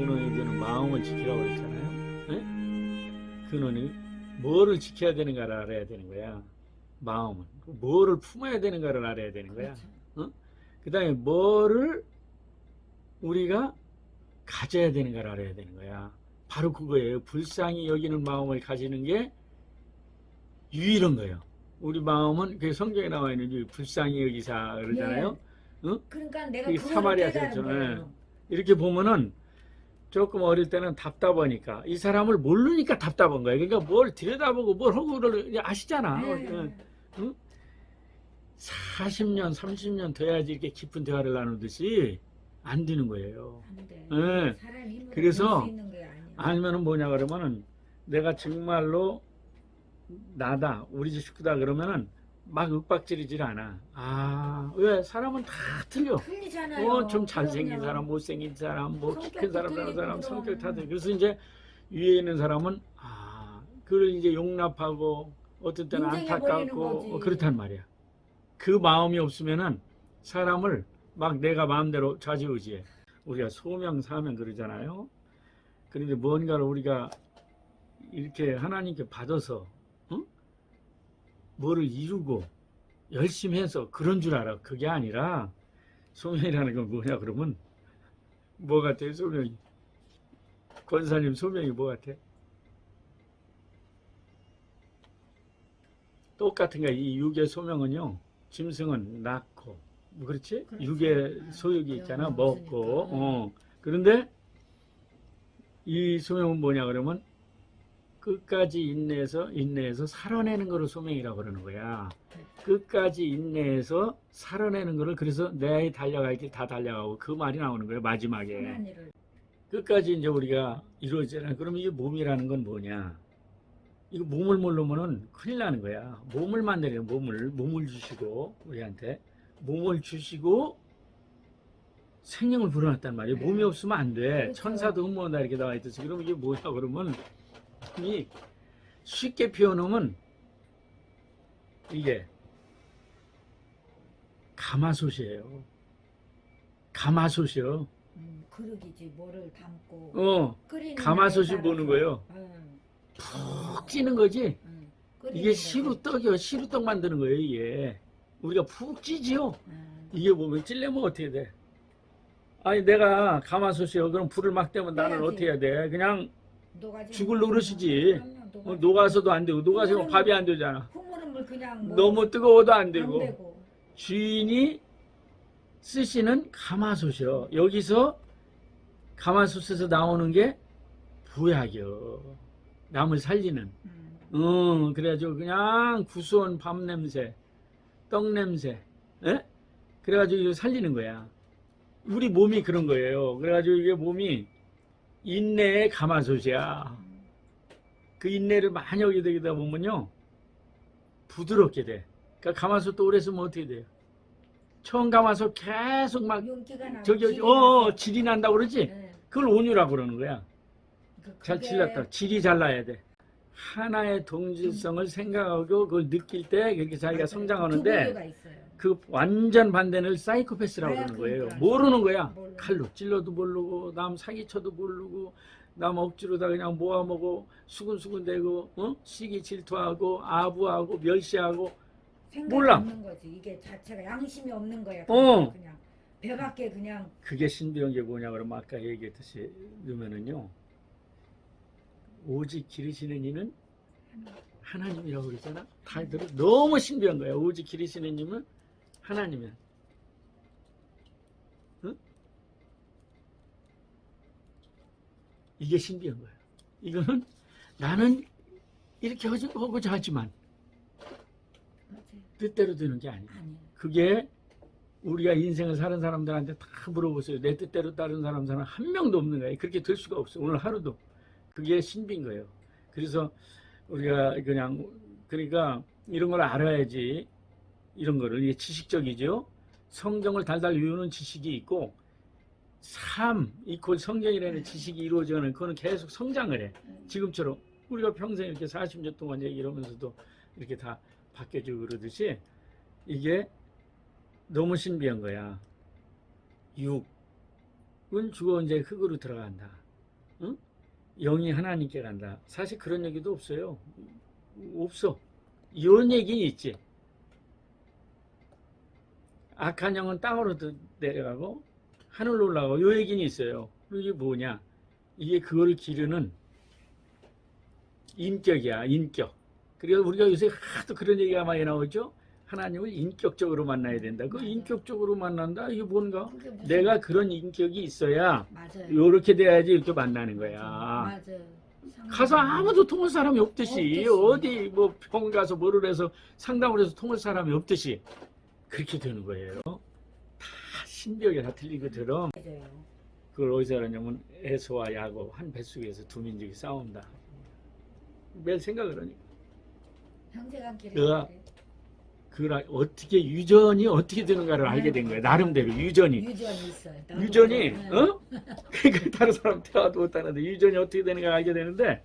근원이 되는 마음을 지키라고 그랬잖아요. 네? 근원이 뭐를 지켜야 되는가를 알아야 되는 거야. 마음은 뭐를 품어야 되는가를 알아야 되는 거야. 그렇죠. 그 다음에 뭐를 우리가 가져야 되는가를 알아야 되는 거야. 바로 그거예요. 불쌍히 여기는 마음을 가지는 게 유일한 거예요. 우리 마음은 그 성경에 나와 있는 이 불쌍히 여기사 그러잖아요. 그러니까 내가 그게 그걸 사마리아 사람이잖아요. 거예요. 이렇게 보면은 조금 어릴 때는 답답하니까 이 사람을 모르니까 답답한 거예요. 그러니까 뭘 들여다보고 뭘 하고 그걸 아시잖아. 네. 40년, 30년 돼야지 이렇게 깊은 대화를 나누듯이 안 되는 거예요. 안 돼. 네. 그래서. 아니면은 뭐냐 그러면은 내가 정말로 나다, 우리 집 식구다 그러면은 막 윽박지르질 않아. 아, 왜? 사람은 다 틀려. 틀리잖아요. 어, 좀 잘생긴 그럼요. 사람, 못생긴 사람, 뭐 키 큰 사람, 작은 사람. 성격 다 틀려. 그래서 이제 위에 있는 사람은 아, 그걸 이제 용납하고 어떤 때는 안타깝고. 어, 그렇단 말이야. 그 마음이 없으면은 사람을 막 내가 마음대로 좌지우지해. 우리가 소명, 사명 그러잖아요. 그런데 뭔가를 우리가 이렇게 하나님께 받아서 응? 뭐를 이루고 열심히 해서 그런 줄 알아. 그게 아니라 소명이라는 건 뭐냐 그러면 뭐 같아요 소명이? 권사님 소명이 뭐 같아? 똑같은 거야. 이 육의 소명은요. 짐승은 낳고 뭐 그렇지? 그렇죠. 육의 아, 소욕이 있잖아. 먹고 없으니까. 어. 그런데 이 소명은 뭐냐 그러면 끝까지 인내해서 인내해서 살아내는 거를 소명이라고 그러는 거야. 끝까지 인내해서 살아내는 거를 그래서 내 달려갈 길 다 달려가고 그 말이 나오는 거예요 마지막에 끝까지 이제 우리가 이루어지잖아요. 그럼 이게 몸이라는 건 뭐냐? 이거 몸을 모르면은 큰일 나는 거야. 몸을 만드는 몸을 몸을 주시고 우리한테 몸을 주시고 생명을 불어넣었단 말이에요. 몸이 없으면 안 돼. 그렇죠. 천사도 흠모한다 이렇게 나와 있듯이. 그럼 이게 뭐야? 그러면 이 쉽게 표현하면 이게 가마솥이에요. 가마솥이요. 음, 그릇이지 뭐를 담고 어, 끓이는 가마솥이 날에 보는 따라서. 거예요. 응, 푹 찌는 거지. 응. 끓이는 이게 거지. 시루떡이요. 시루떡 만드는 거예요, 이게. 우리가 푹 찌지요. 응. 이게 보면 찔려면 어떻게 돼? 아니, 내가 가마솥이요. 그럼 불을 막 대면 나는 해야지. 어떻게 해야 돼? 그냥 죽을 뭐. 노릇이지. 어. 녹아서도 안 되고, 녹아서 밥이 안 되잖아. 콩물은 그냥 뭐 너무 뜨거워도 안안 되고. 되고. 주인이 쓰시는 가마솥이요. 여기서 가마솥에서 나오는 게 부약이요. 남을 살리는. 음. 응, 그래가지고 그냥 구수한 밥 냄새, 떡 냄새, 예? 그래가지고 이거 살리는 거야. 우리 몸이 그런 거예요. 그래가지고 이게 몸이 인내의 가마솥이야. 그 인내를 많이 되다 보면요, 부드럽게 돼. 그러니까 가마솥도 오래 쓰면 어떻게 돼요? 처음 가마솥 계속 막 저기 어 나서. 질이 난다고 그러지? 네. 그걸 온유라고 그러는 거야. 그- 잘 질렀다. 질이 잘 나야 돼. 하나의 동질성을 생각하고 그걸 느낄 때 그렇게 자기가 성장하는데. 그 완전 반대는 사이코패스라고 네, 그러는 거예요. 모르는 거야. 칼로 찔러도 모르고 남 사기쳐도 모르고 남 억지로 다 그냥 모아먹고 수근수근대고 어? 시기 질투하고 아부하고 멸시하고 몰라. 없는 거지. 이게 자체가 양심이 없는 거야. 어. 그냥 배밖에 그냥 그게 신비한 게 뭐냐 그러면 아까 얘기했듯이 넣으면은요 오직 기르시는 이는 하나님이라고 그랬잖아 다 들어 너무 신비한 거야 오직 기르시는 이는 하나님이야 응? 이게 신비한 거야 이거는 나는 이렇게 하지- 하고자 하지만. 뜻대로 되는 게 아니야. 그게 우리가 인생을 사는 사람들한테 다 물어보세요. 내 뜻대로 따른 사람 사람 한 명도 없는 거예요. 그렇게 될 수가 없어. 오늘 하루도 그게 신비인 거예요. 그래서 우리가 그냥 그러니까 이런 걸 알아야지 이런 거를 이게 지식적이죠. 성경을 달달 외우는 지식이 있고 삶 이퀄 성경이라는 지식이 이루어져가는 그거는 계속 성장을 해. 지금처럼 우리가 평생 이렇게 40년 동안 얘기하면서도 이렇게 다 바뀌어지고 그러듯이 이게 너무 신비한 거야. 육, 은 죽어 이제 흙으로 들어간다. 응? 영이 하나님께 간다. 사실 그런 얘기도 없어요. 없어. 이런 얘기는 있지. 악한 영은 땅으로 드- 내려가고 하늘로 올라가고 이 얘기는 있어요. 이게 뭐냐? 이게 그걸 기르는 인격이야, 인격. 그래서 우리가 요새 하도 그런 얘기가 많이 나오죠. 하나님을 인격적으로 만나야 된다. 그. 인격적으로 만난다. 이게 뭔가? 내가 그런 인격이 있어야 맞아요. 요렇게 돼야지 이렇게 만나는 거야. 맞아요. 가서 아무도 통할 사람이 없듯이. 어디 뭐 병원 가서 뭐를 해서 상담을 해서 통할 사람이 없듯이 그렇게 되는 거예요. 다 신비하게 다 틀린 것처럼 맞아요. 그걸 어디서 하냐면 에서와 야곱 한 뱃속에서 두 민족이 싸운다. 매일 생각을 하니까 내가 그걸 어떻게 유전이 어떻게 되는가를 알게 된 거야. 나름대로 유전이. 유전이 있어요. 나도 유전이 그래. 어? 그러니까 다른 사람 태워도 못하는데 유전이 어떻게 되는가 알게 되는데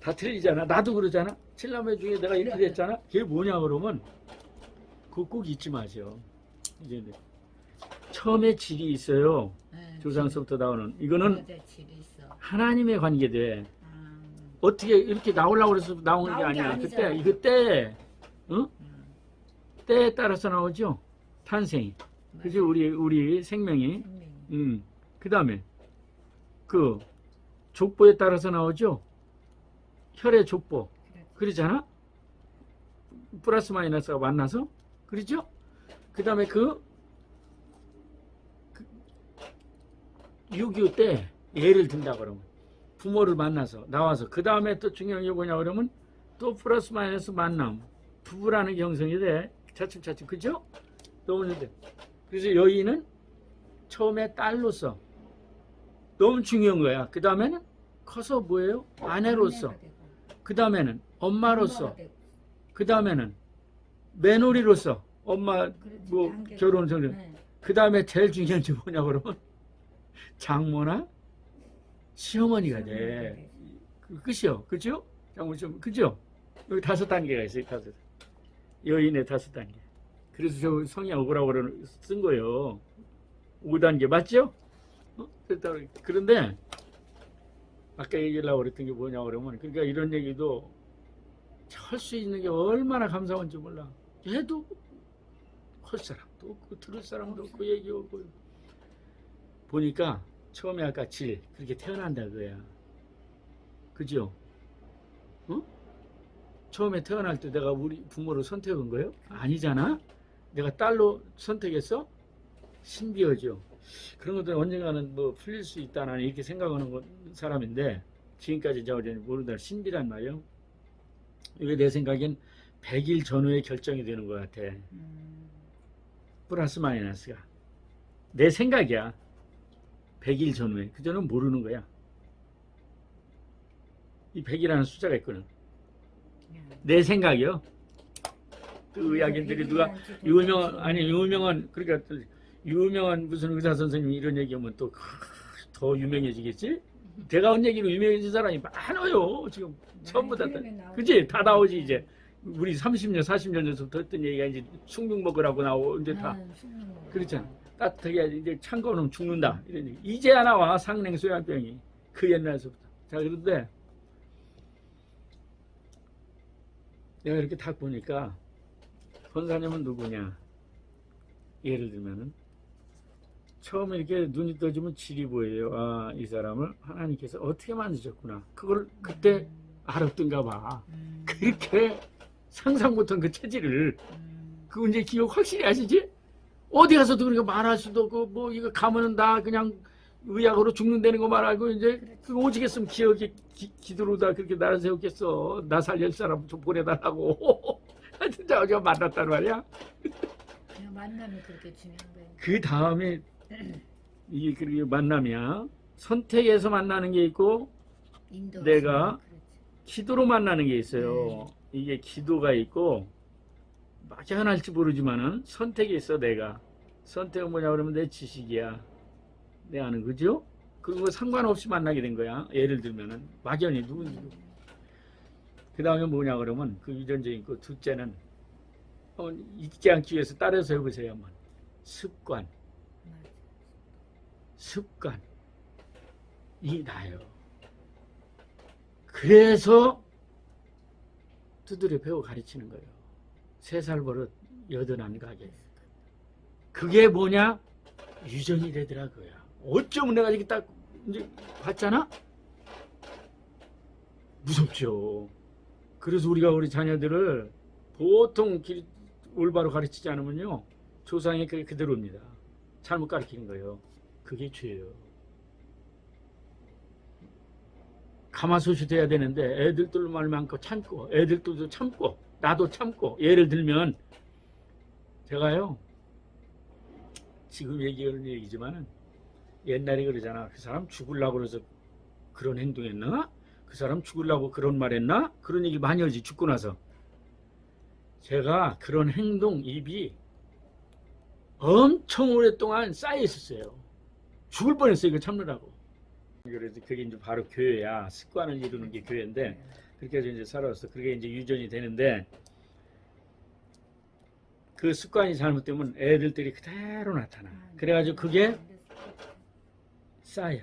다 틀리잖아. 나도 그러잖아. 칠남매 중에 내가 이렇게. 됐잖아. 그게 뭐냐 그러면 그거 꼭 잊지 마세요. 이제 처음에 질이 있어요. 네, 조상서부터 나오는 이거는 질- 질이 있어. 하나님의 관계돼. 아, 어떻게 이렇게 나오려고 그래서 나오는 게 나온 게 아니야. 그때 아니잖아. 이거 때 음, 때에 따라서 나오죠. 탄생이. 그죠? 우리 우리 생명이. 음. 그다음에 그 족보에 따라서 나오죠. 혈의 족보. 그렇지. 그러잖아. 플러스 마이너스가 만나서 그러죠? 그다음에 그, 그 6.25 때 예를 든다 그러면 부모를 만나서 나와서 그 다음에 또 중요한 게 뭐냐 그러면 또 플러스 마이너스 만남 부부라는 게 형성이 돼 차츰차츰 그죠? 너무는데 그래서 여인은 처음에 딸로서 너무 중요한 거야 그 다음에는 커서 뭐예요? 아내로서 그 다음에는 엄마로서. 그 다음에는 며느리로서 엄마 뭐. 결혼 전에 네. 그 다음에 제일 중요한 게 뭐냐 그러면 장모나 시어머니가 돼. 그 끝이요. 그죠? 장모 좀 그죠? 여기 다섯 단계가 있어요. 다섯. 여인의 다섯 단계. 그래서 저 성이 억울하고 쓴 거예요. 5단계 맞죠? 어? 그런데 아까 얘기하려고 그랬던 게 뭐냐 그러면 그러니까 이런 얘기도 할 수 있는 게 얼마나 감사한지 몰라. 해도 할 사람도 없고 들을 사람도 없고 얘기 없고 보니까 처음에 아까 질 그렇게 태어난다 그거야. 그죠? 어? 처음에 태어날 때 내가 우리 부모를 선택한 거예요? 아니잖아. 내가 딸로 선택했어? 신비하죠. 그런 것들 언젠가는 뭐 풀릴 수 있다 나는 이렇게 생각하는 건- 사람인데 지금까지 저 모른다 신비란 말이요. 이게 내 생각엔 100일 전후에 결정이 되는 것 같아. 음, 플러스 마이너스가 내 생각이야 100일 전후에 그 전은 모르는 거야 이 100이라는 숫자가 있거든 네. 내 생각이요 그 의학인들이 누가 유명 아니 유명한 그러니까 또 유명한 무슨 의사 선생님이 이런 얘기하면 또 더 유명해지겠지 한 얘기로 유명해진 사람이 많아요 지금 전부 다 그지 다 나오지 이제 우리 30년 40년 전부터 했던 얘기가 이제 숙명 먹으라고 나오고 이제 다 그렇잖아. 따뜻하게. 이제 찬 거는 죽는다. 이런 얘기. 이제야 나와 상냉 소양병이 그 옛날서부터. 자 그런데 내가 이렇게 딱 보니까 권사님은 누구냐? 예를 들면은 처음에 이렇게 눈이 떠지면 질이 보여요. 아, 이 사람을 하나님께서 어떻게 만드셨구나. 그걸 그때 알았던가 봐. 음, 그렇게 상상 못한 그 체질을 그 이제 기억 확실히 아시지? 어디 가서도 그렇게 말할 수도 없고 뭐 이거 가면은 다 그냥 의학으로 죽는다는 거 말하고 이제 그 오지겠으면 기억이 기, 기도로다 그렇게 나를 세웠겠어. 나 살릴 사람 좀 보내달라고. 하여튼 저가 만났단 말이야. 그냥 만남이 그렇게 중요한 거예요. 그 다음에 이게 그렇게 만남이야. 선택해서 만나는 게 있고 내가. 기도로 만나는 게 있어요. 이게 기도가 있고 맞아 할지 모르지만은 선택이 있어 내가. 선택은 뭐냐 그러면 내 지식이야 내 아는 그죠? 그거 상관없이 만나게 된 거야 예를 들면은 막연히 누군지 그 다음에 뭐냐 그러면 그 유전적인 그 둘째는 잊지 않기 위해서 따라서 해보세요 한번 습관. 습관 이게 나요. 그래서 두드려 배워 가르치는 거예요. 세 살 버릇 여든 안 가게. 그게 뭐냐? 유전이 되더라고요. 어쩌면 내가 이렇게 딱 이제 봤잖아? 무섭죠. 그래서 우리가 우리 자녀들을 보통 길, 올바로 가르치지 않으면요. 조상이 그 그대로입니다. 잘못 가르치는 거예요. 그게 죄예요. 가마솥이 돼야 되는데 애들들로 말만큼 참고 애들도 참고 나도 참고 예를 들면 제가요 지금 얘기하는 얘기지만은 옛날에 그러잖아. 그 사람 죽을라고 그래서 그런 행동했나? 그 사람 죽을라고 그런 말했나? 그런 얘기 많이 하지 죽고 나서. 제가 그런 행동 입이 엄청 오랫동안 쌓여 있었어요. 죽을 뻔했어요 이거 참느라고. 그래서 그게 이제 바로 교회야. 습관을 이루는 게 교회인데 그렇게 해서 이제 살아왔어. 그게 이제 유전이 되는데 그 습관이 잘못되면 애들들이 그대로 나타나. 그래가지고 그게 쌓여.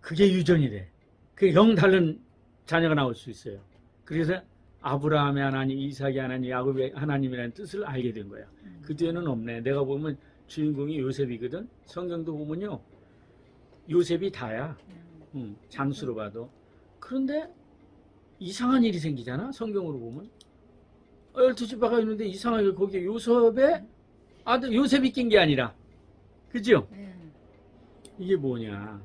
그게 유전이 돼. 그게 영 다른 자녀가 나올 수 있어요. 그래서 아브라함의 하나님, 이삭의 하나님, 야곱의 하나님이라는 뜻을 알게 된 거야. 그 뒤에는 없네. 내가 보면 주인공이 요셉이거든. 성경도 보면요. 요셉이 다야. 응, 장수로 봐도. 그런데 이상한 일이 생기잖아. 성경으로 보면. 어, 열두 지파가 있는데 이상하게 거기에 요셉의 아들 요셉이 낀 게 아니라. 그죠? 네. 이게 뭐냐.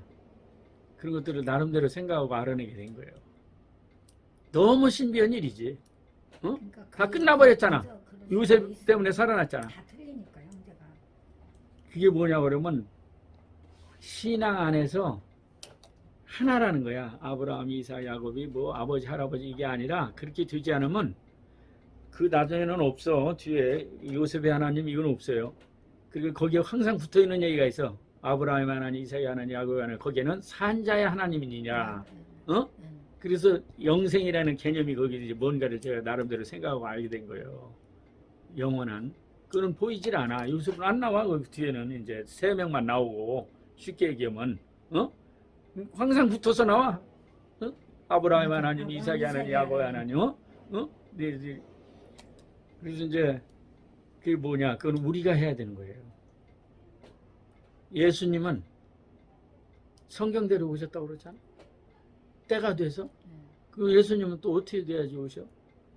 그런 것들을 나름대로 생각하고 알아내게 된 거예요. 너무 신비한 일이지. 그러니까 다 끝나버렸잖아. 요셉. 때문에 살아났잖아. 그게 뭐냐 그러면 신앙 안에서 하나라는 거야. 아브라함, 이삭, 야곱이 뭐 아버지, 할아버지 이게 아니라 그렇게 되지 않으면 그 나중에는 없어. 뒤에 요셉의 하나님 이건 없어요. 그리고 거기에 항상 붙어 있는 얘기가 있어. 아브라함의 하나님, 이삭의 하나님, 야곱의 하나님. 거기에는 산자의 하나님이니냐. 어? 네. 그래서 영생이라는 개념이 거기 이제 뭔가를 제가 나름대로 생각하고 알게 된 거예요. 영원한. 그는 보이질 않아. 요셉은 안 나와. 그 뒤에는 이제 세 명만 나오고 쉽게 얘기하면 어? 항상 붙어서 나와. 어? 아브라함 하나님, 이삭이 하나님, 야곱 하나님. 어? 어? 네, 네. 그래서 이제 그게 뭐냐? 그건 우리가 해야 되는 거예요. 예수님은 성경대로 오셨다고 그러잖아. 때가 돼서 네. 그 예수님은 또 어떻게 돼야지 오셔?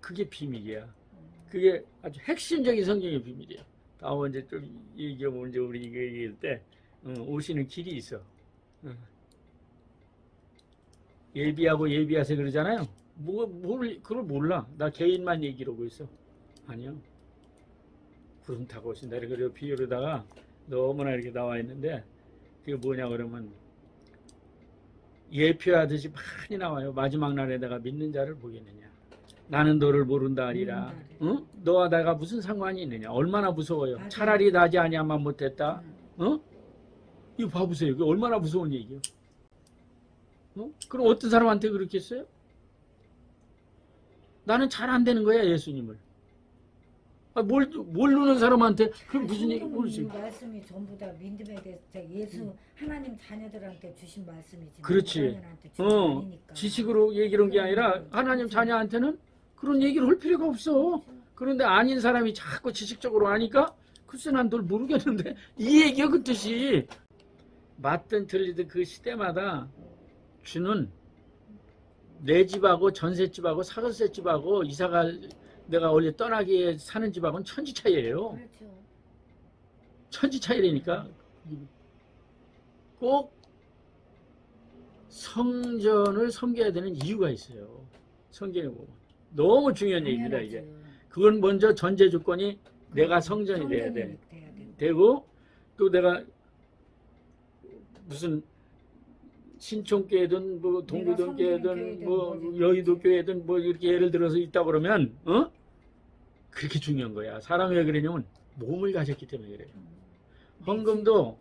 그게 비밀이야. 그게 아주 핵심적인 성경의 비밀이야. 다음 이제 좀 얘기하면 이제 우리 이거 얘기할 때 어, 오시는 길이 있어. 어. 예비하고 예비하세 그러잖아요. 뭐, 뭘, 그걸 몰라. 나 개인만 얘기하고 있어. 아니요. 구름 타고 오신다. 이렇게 비유로다가 너무나 이렇게 나와 있는데, 그게 뭐냐 그러면, 예표하듯이 많이 나와요. 마지막 날에다가 믿는 자를 보겠느냐. 나는 너를 모른다 하리라. 응? 너와 내가 무슨 상관이 있느냐. 얼마나 무서워요. 맞아요. 차라리 나지 아니하면 못했다. 음. 어? 이거 봐보세요. 이거 얼마나 무서운 얘기요. 어? 그럼 어떤 사람한테 그렇게 했어요? 나는 잘 안 되는 거야, 예수님을. 아, 뭘, 모르는 사람한테, 그게 무슨 얘기, 모르지. 말씀이 전부 다 믿음에 대해서 자, 예수 하나님 자녀들한테 주신 말씀이지. 그렇지. 주신 어, 게 아니니까. 지식으로 얘기한 게 아니라, 하나님 자녀한테는 그런 얘기를 할 필요가 없어. 그런데 아닌 사람이 자꾸 지식적으로 하니까, 글쎄 난 널 모르겠는데, 이 얘기야, 그 뜻이. 맞든 틀리든 그 시대마다 주는 내 집하고 전셋집하고 사글셋집하고 이사가 내가 원래 떠나기에 사는 집하고는 천지 차이예요. 그렇죠. 천지 차이라니까 꼭 성전을 섬겨야 되는 이유가 있어요. 성경에 보면 너무 중요한 얘기입니다 이게. 그건 먼저 전제 조건이 내가 성전이 돼야 돼. 성전이 돼야 돼. 되고 또 내가 무슨 신촌교회든 뭐 동교동교회든 뭐 뭐든 여의도 그렇지. 교회든 뭐 이렇게 예를 들어서 있다 그러면 어 그렇게 중요한 거야. 사람이 왜 그러냐면 몸을 가졌기 때문에 그래요. 음. 헌금도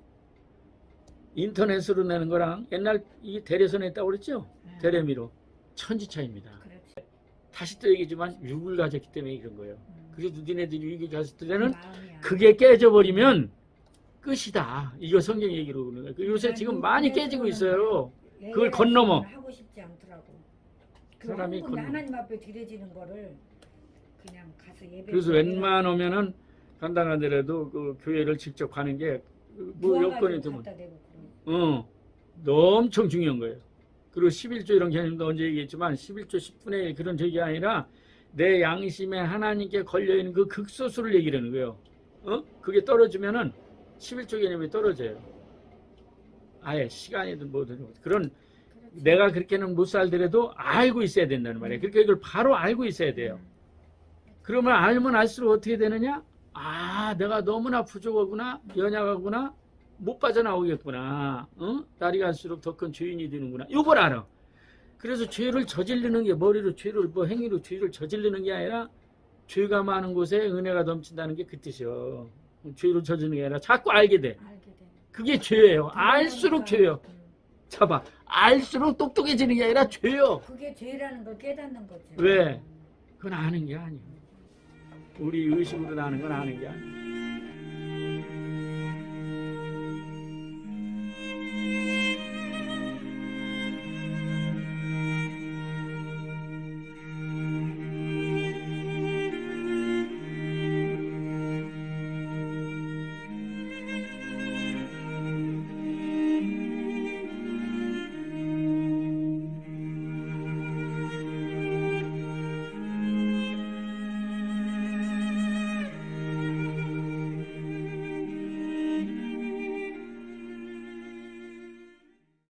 인터넷으로 내는 거랑 옛날 이 대례서 냈다고 그랬죠? 네. 대례미로 천지 차이입니다. 그렇지. 다시 또 얘기지만 육을 가졌기 때문에 이런 거예요. 음. 그래도 니네들이 육을 가졌을 때는 마음이야. 그게 깨져버리면 끝이다. 이거 성경 얘기로 그러는 거예요. 그 요새 난 지금 그 많이 그래서 깨지고 있어요. 그걸 얘가 건너머. 하고 싶지 않더라고. 그 사람이 건너- 하나님 앞에 드려지는 거를 그냥 가서 예배. 그래서 웬만하면은 간단하더라도 그 교회를 직접 가는 게 뭐 여건이 되면 어, 엄청 중요한 거예요. 그리고 11조 이런 개념도 언제 얘기했지만 11조 10분의 1 그런 적이 아니라 내 양심에 하나님께 걸려있는 그 극소수를 얘기하는 거예요. 어? 그게 떨어지면은 11조 개념이 떨어져요. 아예 시간이든 뭐든 그런 그렇지. 내가 그렇게는 못 살더라도 알고 있어야 된다는 말이에요. 그러니까 이걸 바로 알고 있어야 돼요. 그러면 알면 알수록 어떻게 되느냐? 아, 내가 너무나 부족하구나, 연약하구나, 못 빠져나오겠구나. 어? 날이 갈수록 더 큰 죄인이 되는구나. 이걸 알아. 그래서 죄를 저지르는 게 머리로 죄를 뭐 행위로 죄를 저지르는 게 아니라 죄가 많은 곳에 은혜가 넘친다는 게 그 뜻이요. 죄를 저지르는 게 아니라 자꾸 알게 돼. 그게 죄예요. 알수록 죄요. 음. 잡아. 알수록 똑똑해지는 게 아니라 죄요. 그게 죄라는 걸 깨닫는 거지. 왜? 그건 아는 게 아니에요. 우리 의식으로 나는 건 아는 게 아니에요.